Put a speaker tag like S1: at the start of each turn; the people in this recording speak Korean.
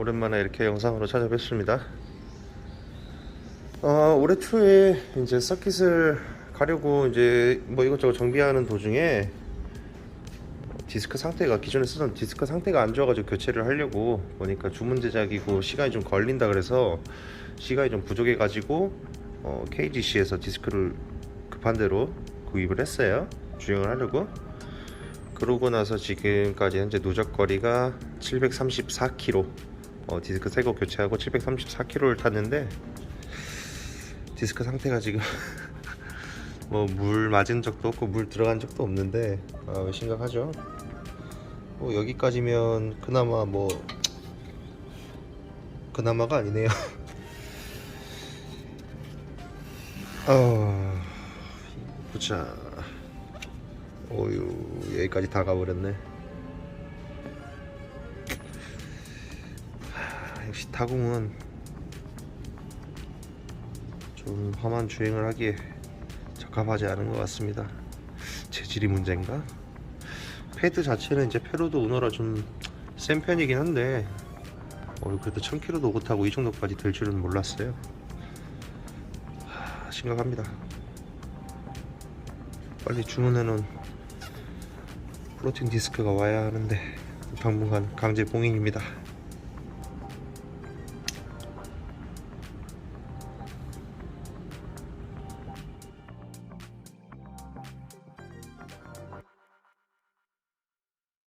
S1: 오랜만에 이렇게 영상으로 찾아뵙습니다. 어, 올해 초에 이제 서킷을 가려고 이제 뭐 이것저것 정비하는 도중에 디스크 상태가 기존에 쓰던 디스크 상태가 안 좋아가지고 교체를 하려고 보니까 주문 제작이고 시간이 좀 걸린다 그래서 시간이 좀 부족해 가지고 어, KGC에서 디스크를 급한 대로 구입을 했어요. 주행을 하려고. 그러고 나서 지금까지 현재 누적거리가 734km 어, 디스크 새 거 교체하고 734km를 탔는데 디스크 상태가 지금 뭐 물 맞은 적도 없고 물 들어간 적도 없는데 아, 심각하죠. 뭐 여기까지면 그나마 뭐 그나마가 아니네요. 아 보자. 어유 여기까지 다 가버렸네. 역시 타공은 좀 험한 주행을 하기에 적합하지 않은 것 같습니다. 재질이 문제인가? 패드 자체는 이제 페로도 우너라 좀 센 편이긴 한데 어, 그래도 1000km도 오고 타고 이 정도까지 될 줄은 몰랐어요. 하, 심각합니다. 빨리 주문해놓은 플로팅 디스크가 와야 하는데 당분간 강제 봉인입니다.